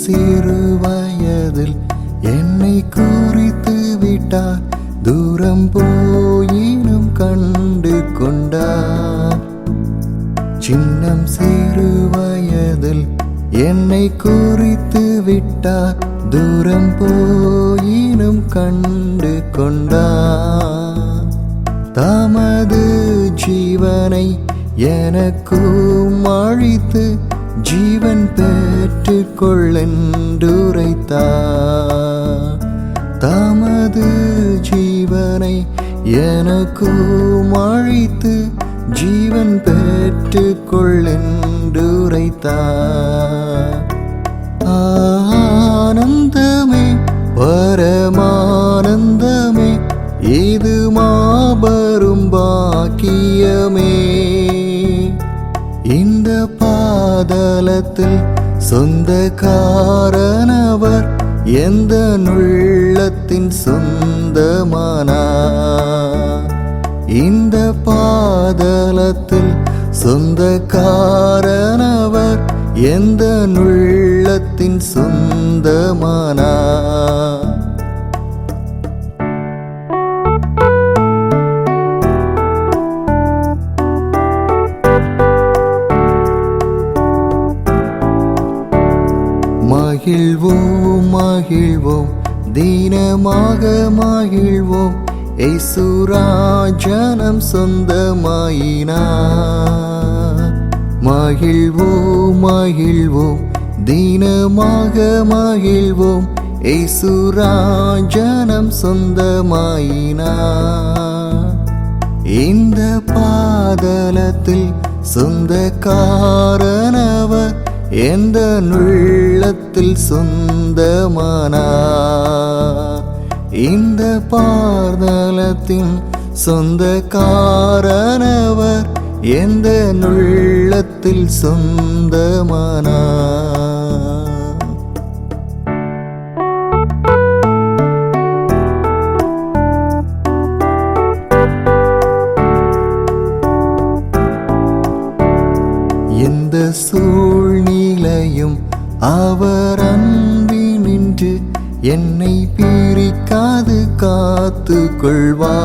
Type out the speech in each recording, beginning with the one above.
சிறு வயதில் என்னை குறித்து விட்டார். தூரம் போயினும் கண்டு கொண்டார். சின்னம் சிறு வயதில் என்னை குறித்து விட்டார். தூரம் போயினும் கண்டு கொண்டார். தமது ஜீவனை எனக்கும் அழித்து ஜீவன் பெற கொள்ளென்றுரைத்தார் தமது ஜீவனை எனக்கு அழித்து ஜீவன் பெற்றுக் ஆனந்தமே பரமானந்தமே இது மாபெரும் பாக்கியமே. இந்த பாதலத்தில் சொந்தக்காரனவர் எந்த நுள்ளத்தின் சொந்தமானா? இந்த பாதலத்தில் சொந்தக்காரனவர் எந்த நுள்ளத்தின் சொந்தமானா? மகிழ்வோம் மகிழ்வோம். தீனமாக மகிழ்வோம். ஏசுராஜனம் சொந்தமாயினா மகிழ்வோம் மகிழ்வோம். தீனமாக மகிழ்வோம். ஏசுராஜனம் சொந்தமாயினா இந்த பாதலத்தில் சொந்தக்கார எந்த உள்ளத்தில் சொந்தமானார் இந்த பாதலத்தின் சொந்தக்காரனவர் எந்த உள்ளத்தில் சொந்தமானார் சூழ்நிலையும் அவர் அன்பினின்று என்னை பிரிக்காது காத்து கொள்வா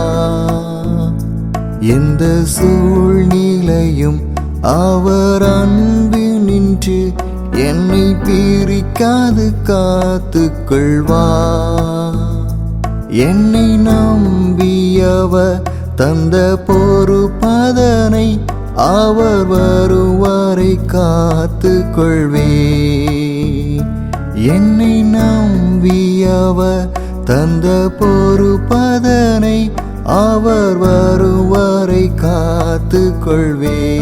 எந்த சூழ்நிலையும் அவர் அன்பினின்று என்னை பிரிக்காது காத்து கொள்வா என்னை நம்பியவர் தந்த பொறுப்பதனை அவர் வருவாரை காத்து கொள்வே என்னை நம்பியவர் தந்த பொறுப்பதனை அவர் வருவாரை காத்து கொள்வே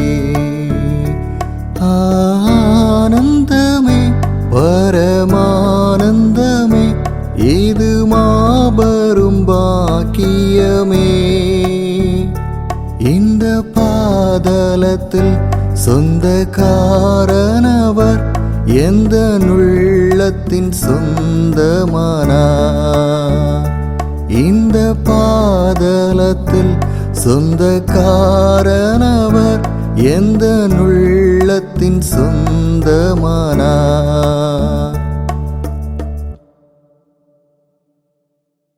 ஆனந்தமே பரமானந்தமே இது மாபெரும் பாக்கியமே. பாதலத்தில் சொந்தக்காரனவர் எந்த நுள்ளத்தின் சொந்தமானா? இந்த பாதலத்தில் சொந்தக்காரனவர் எந்த நுள்ளத்தின் சொந்தமானா?